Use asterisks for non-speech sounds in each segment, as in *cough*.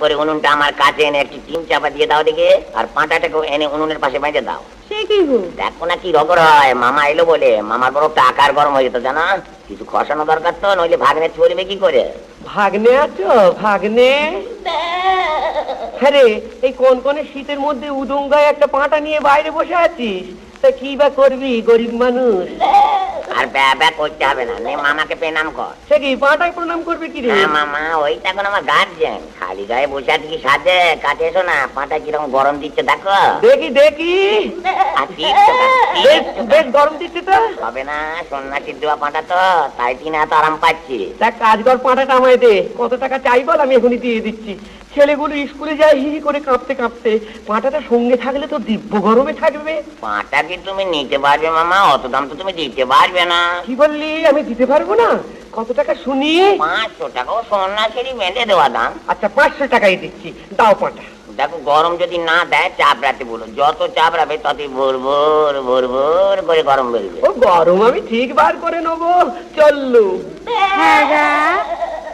করে উনুনটা আমার কাছে এনে একটি টিন চাপা দিয়ে দাও দিকে আর পাঁটাটাকেও এনে উনুনের পাশে বেঁধে দাও। সে কি গো? দেখো না কি রগর হয় মামা এলো বলে। মামার বড় টাকার গরম হয়ে যেত জানা? কিছু খসানো দরকার তো নইলে ভাগ্নে চলবে কি করে? ভাগ্নে আছো? ভাগ্নে? হ্যাঁ রে এই কোন কোন শীতের মধ্যে উদুঙ্গায় একটা পাঁটা নিয়ে বাইরে বসে আছিস? তা কি বা করবি গরিব মানুষ? আর ব্যা ব্যা করতে হবে না। নে মামাকে প্রণাম কর। সে কি পাঁটায় প্রণাম করবে কি রে? হ্যাঁ মামা এখন আমার গার্জেন খালি গায়ে বসে আছে কি সাজে? কাছে এসো না পাটা কীরকম গরম দিচ্ছে দেখো। দেখি দেখি। বেশ গরম দিচ্ছে তো। হবে না সন্ন্যাসীর দেওয়া পাটা তো তাই তিন এত আরাম পাচ্ছি। তা কাজ কর পাঁটাটা আমায় দে। কত টাকা চাই বল আমি এখনই দিয়ে দিচ্ছি। ছেলেগুলো স্কুলে যায় হি হি করে কাঁপতে কাঁপতে পাঁটাটা সঙ্গে থাকলে তো দিব্য গরমে থাকবে। পাটা কি তুমি নিতে পারবে মামা? অত দাম তো তুমি দিতে পারবে না। কি বললি? আমি দিতে পারব না? কত টাকা শুনি? পাঁচশো সন্ন্যাসীরই বেঁধে দেওয়া দাম। আচ্ছা পাঁচশো টাকাই দিচ্ছি। দাও পাঁটা। দেখো গরম যদি না দেয় চাপড়াতে বলো। যত চাপড়াবে ততই ভোর ভোর ভোর ভোর করে গরম বেরোবে। ও গরম আমি ঠিক বার করে নেব। চললু। হ্যাঁ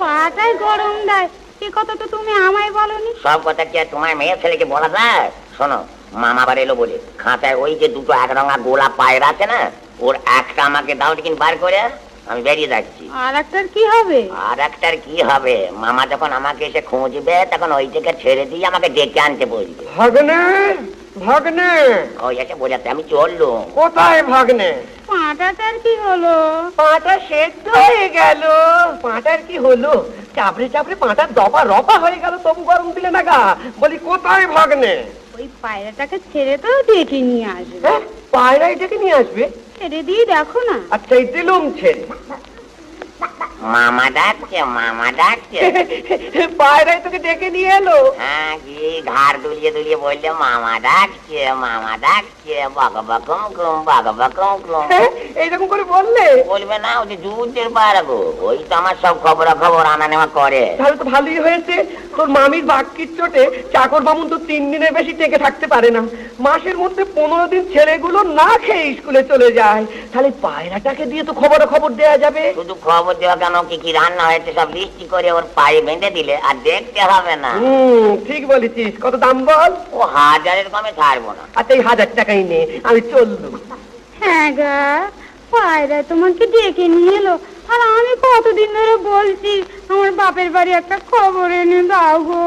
পাটায় গরম দেয়। এ কথা তো তুমি আমায় বলনি। সব কথা কি আর তোমার মেয়ে ছেলেকে বলা যায়? শোনো মামা বার এলো বলে খাতায় ওই যে দুটো এক রঙা গোলা আছে না ওর একটা আমাকে দাও টিকিন বার করে। আমি বেরিয়ে যাচ্ছি। আর একটার কি হবে? আর একটার কি হবে? মামা যখন আমাকে এসে খুঁজবে তখন ওইটাকে ছেড়ে দিয়ে আমাকে ডেকে আনতে বলবে। ভাগ্নে! ভাগ্নে! ওই এসে বোঝাতে আমি চললুম। কোথায় ভাগ্নে? পাটাটার কি হলো? পাঁটা সেদ্ধ হয়ে গেল। পাঁটার কি হলো? চাপড়ে চাপড়ে পাঁটার দপা রপা হয়ে গেল তবু গরম দিলে না গা। বলি কোথায় ভাগ্নে? ওই পায়রাটাকে ছেড়ে তো ডেকে নিয়ে আসবে। হ্যাঁ পায়রা এটাকে নিয়ে আসবে? ছেড়ে দিয়ে দেখো না। আচ্ছা এই দিলুম ছেড়ে। মামা ডাকছে মামা ডাকছে। *laughs* পায়রাই তোকে ডেকে নিয়ে এলো। হ্যাঁ কি ঘাড় দুলিয়ে দুলিয়ে বললে মামা ডাকছে মামা ডাকছে। হ্যাঁ, এইরকম করে বললে? বলবে না ওই যুদ্ধের গো ওই তো আমার সব খবর খবর আনা নেওয়া করে। তাহলে তো ভালোই হয়েছে। তোর মামির বাক্যির চোটে চাকর বামুন তো তিন দিনের বেশি টেকে থাকতে পারে না। মাসের মধ্যে পনেরো দিন ছেলেগুলো না খেয়ে স্কুলে চলে যায়। তাহলে পায়রাটাকে দিয়ে তো খবর খবর দেয়া যাবে। শুধু খবর দেওয়া কেন? কি কি রান্না হয়েছে সব লিস্টি করে ওর পায়ে বেঁধে দিলে আর দেখতে হবে না। হুম ঠিক বলেছিস। কত দাম বল? ও হাজারের কমে ছাড়বো না। আচ্ছা এই হাজার টাকাই নে আমি চললু হ্যাঁ গা পায়রা তোমাকে ডেকে নিয়ে এলো। আর আমি কতদিন ধরে বলছি আমার বাপের বাড়ি একটা খবর এনে দাও গো।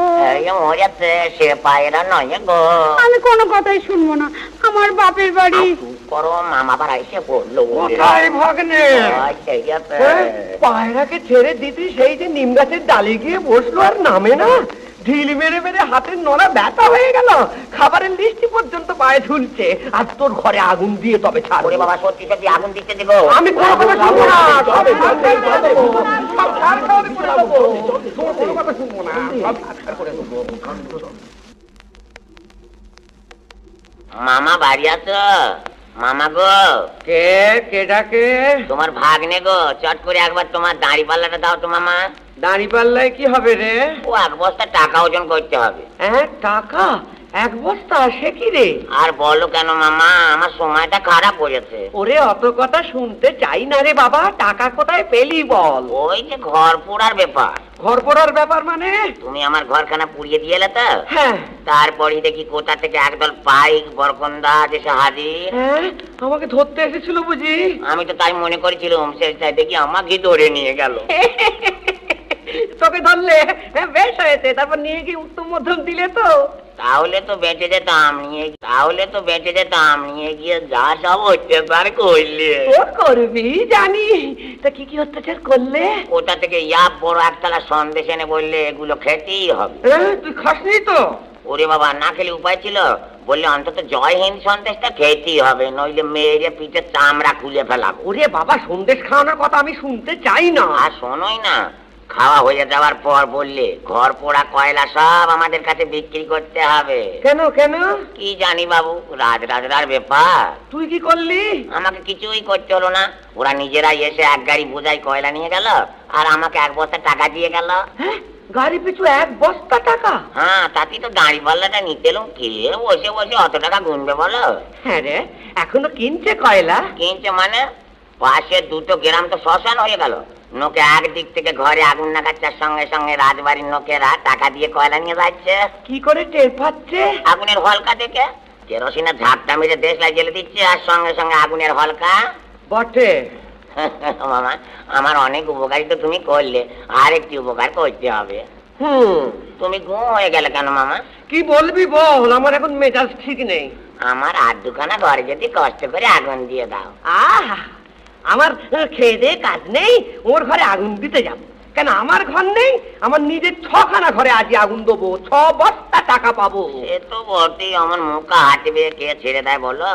সে পায়রা নয় গো। আমি কোনো কথাই শুনব না। আমার বাপের বাড়ি করো মামা আবার এসে পড়ল। কোথায় ভাগ্নে? আছে। হ্যাঁ, পায়রাকে ছেড়ে দিতি সেই যে নিম গাছের ডালে গিয়ে বসল আর নামে না? ঢিল মেরে মেরে হাতের নড়া ব্যথা হয়ে গেল খাবারের লিস্টি পর্যন্ত পায়ে ঝুলছে আর তোর ঘরে আগুন দিয়ে তবে ছাড়ো বাবা সত্যি সত্যি আগুন দিচ্ছে দেখো আমি কোনো কথা শুনব না দেবো। দেবো। কোনো কথা শুনব না দেবো। মামা বাড়ি আছো মামা গো কে কে ডাকে তোমার ভাগ্নে গো চট করে একবার তোমার দাড়ি পাল্লাটা দাও তো মামা দাঁড়ি পাল্লায় কি হবে রে? ও এক বস্তা টাকা ওজন করতে হবে। হ্যাঁ টাকা? এক বস্তা সে কি রে? আর বলো কেন মামা আমার সময়টা খারাপ হয়েছে। ওরে অত কথা শুনতে চাই না রে বাবা টাকা কোথায় পেলি বল? ওই যে ঘর পোড়ার ব্যাপার। ঘর পড়ার ব্যাপার মানে? তুমি আমার ঘরখানা পুড়িয়ে দিয়ে এলে তো? হ্যাঁ। তারপরই দেখি কোথা থেকে একদল পাইক বরকন্দা এসে হাজির। হ্যাঁ আমাকে ধরতে এসেছিল বুঝি? আমি তো তাই মনে করেছিলাম সে দেখি আমাকে ধরে নিয়ে গেল। *laughs* তোকে ধরলে বেশ হয়েছে তারপর নিয়ে গিয়ে উত্তম মধ্যম দিলে তো। তাহলে তো বেঁচে যেতাম নিয়ে তাহলে তো বেঁচে যেতাম নিয়ে গিয়ে যা সব অত্যাচার করলে। করবি জানি। তা কি কি অত্যাচার করলে? কোথা থেকে ইয়া বড় একতলা সন্দেশ এনে বললে এগুলো খেতেই হবে। তুই খাসনি তো? ওরে বাবা না খেলে উপায় ছিল? বললে অন্তত জয় হিন্দ সন্দেশটা খেতেই হবে নইলে মেয়েরে পিঠে চামড়া খুলে ফেলাবো। ওরে বাবা সন্দেশ খাওয়ানোর কথা আমি শুনতে চাই না। আর শোনোই না খাওয়া হয়ে যাওয়ার পর বললে ঘর পোড়া কয়লা সব আমাদের কাছে বিক্রি করতে হবে। কেন কেন? কি জানি বাবু রাজ রাজরার ব্যাপার। তুই কি করলি? আমাকে কিছুই করতে হলো না। ওরা নিজেরাই এসে এক গাড়ি বোঝাই কয়লা নিয়ে গেল আর আমাকে এক বস্তা টাকা দিয়ে গেল। হ্যাঁ? গাড়ি পিছু এক বস্তা টাকা? হ্যাঁ তাতে তো দাঁড়ি পাল্লাটা নিতে এলুম কে বসে বসে অত টাকা গুনবে বলো? হ্যাঁ রে এখনও কিনছে কয়লা? কিনছে মানে? পাশে দুটো গ্রাম তো শ্মশান হয়ে গেল। নোকে একদিক থেকে ঘরে আগুন লাগাচ্ছার সঙ্গে সঙ্গে রাজবাড়ির লোকেরা টাকা দিয়ে কয়লা নিয়ে যাচ্ছে। কি করে টের পাচ্ছে? আগুনের হলকা থেকে কেরোসিনের ঝাপটা মেরে দেশলাই জেলে দিচ্ছে আর সঙ্গে সঙ্গে আগুনের হলকা। বটে। *laughs* মামা আমার অনেক উপকারী তো তুমি করলে আর একটি উপকার করতে হবে। হুম। তুমি ঘুম হয়ে গেলে কেন মামা? কি বলবি বল আমার এখন মেজাজ ঠিক নেই। আমার আর দুখানা ঘরে যদি কষ্ট করে আগুন দিয়ে দাও। আহ! আমার খেয়ে দিয়ে কাজ নেই ওর ঘরে আগুন দিতে যাব। কেন আমার ঘর নেই? আমার নিজের ছখানা ঘরে আজ আগুন দেবো ছ বস্তা টাকা পাবো। সে তো বটেই আমার মুখা হাঁটবে কে ছেড়ে দেয় বলো?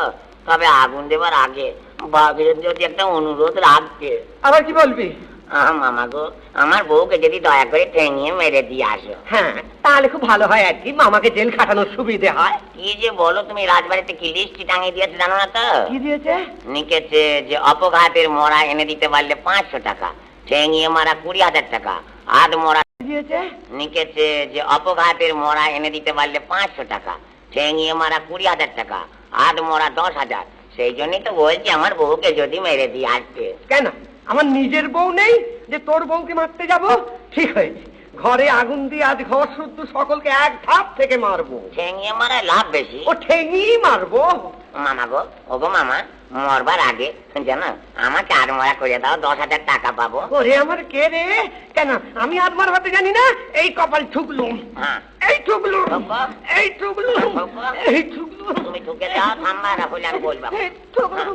তবে আগুন দেবার আগে বাঘের যদি একটা অনুরোধ রাখবে। আবার কি বলবি? মামা গো আমার বউকে যদি দয়া করে ঠেঙিয়ে মেরে দিয়ে আসো। হ্যাঁ তাহলে খুব ভালো হয় আর কি মামাকে জেল খাটানোর সুবিধে হয়। কি যে বলো তুমি রাজবাড়িতে কি লিস্টি টাঙিয়ে দিয়েছ জানো না তো? কি দিয়েছে? নিকেছে যে অপঘাতের মরা এনে দিতে পারলে পাঁচশো টাকা ঠেঙিয়ে মারা কুড়ি হাজার টাকা আধ মরা দিয়েছে? নিকেছে যে অপঘাতের মরা এনে দিতে পারলে পাঁচশো টাকা ঠেঙিয়ে মারা কুড়ি হাজার টাকা আধ মরা দশ হাজার। সেই জন্যই তো বলছি আমার বউকে যদি মেরে দিয়ে আসতে। কেন? আমার নিজের বউ নেই যে তোর বউকে মারতে যাব? ঠিক হয়েছে। ঘরে আগুন দিয়ে আজ ঘর শুদ্ধ সকলকে এক ধাপ থেকে মারবো। ঠেঙিয়ে মারা লাভ বেশি? ও ঠেঙি মারবো। মামা গো ও গো মামা মরবার আগে জানো আমাকে আর মরা করে দাও দশ হাজার টাকা পাবো। ওরে আমার কে রে? কেন আমি আর মারবাতে জানি না? এই কপাল ঠুকলুম হ্যাঁ। এই ঠুকলুম বাবা। এই ঠুকলুম বাবা। এই ঠুকলুম তুমি ঠুকে দাও থাম্বা না হলে আমি বলব। এই ঠুকলুম